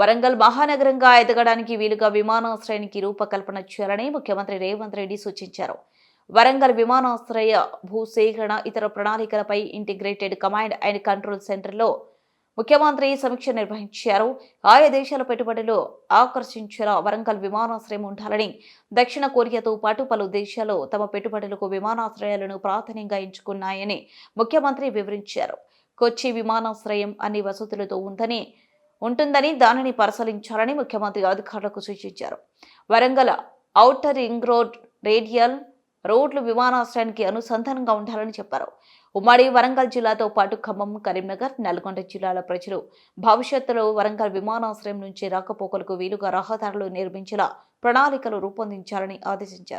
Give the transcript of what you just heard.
వరంగల్ మహానగరంగా ఎదగడానికి వీలుగా విమానాశ్రయానికి రూపకల్పన చేయాలని ముఖ్యమంత్రి రేవంత్ రెడ్డి సూచించారు. వరంగల్ విమానాశ్రయ భూసేకరణ ఇతర ప్రణాళికలపై ఇంటిగ్రేటెడ్ కమాండ్ అండ్ కంట్రోల్ సెంటర్లో ముఖ్యమంత్రి సమీక్ష నిర్వహించారు. ఆయా దేశాల పెట్టుబడులు ఆకర్షించేలా వరంగల్ విమానాశ్రయం ఉండాలని దక్షిణ కొరియాతో పాటు పలు దేశాలు తమ పెట్టుబడులకు విమానాశ్రయాలను ప్రాధాన్యంగా ఎంచుకున్నాయని ముఖ్యమంత్రి వివరించారు. కొచ్చి విమానాశ్రయం అన్ని వసతులతో ఉందని ఉంటుందని దానిని పరిశీలించాలని ముఖ్యమంత్రి అధికారులకు సూచించారు. Warangal outer ring road radial రోడ్లు విమానాశ్రయానికి అనుసంధానంగా ఉండాలని చెప్పారు. ఉమ్మడి వరంగల్ జిల్లాతో పాటు ఖమ్మం కరీంనగర్ నల్గొండ జిల్లాల ప్రజలు భవిష్యత్తులో వరంగల్ విమానాశ్రయం నుంచి రాకపోకలకు వీలుగా రహదారులు నిర్మించేలా ప్రణాళికలు రూపొందించాలని ఆదేశించారు.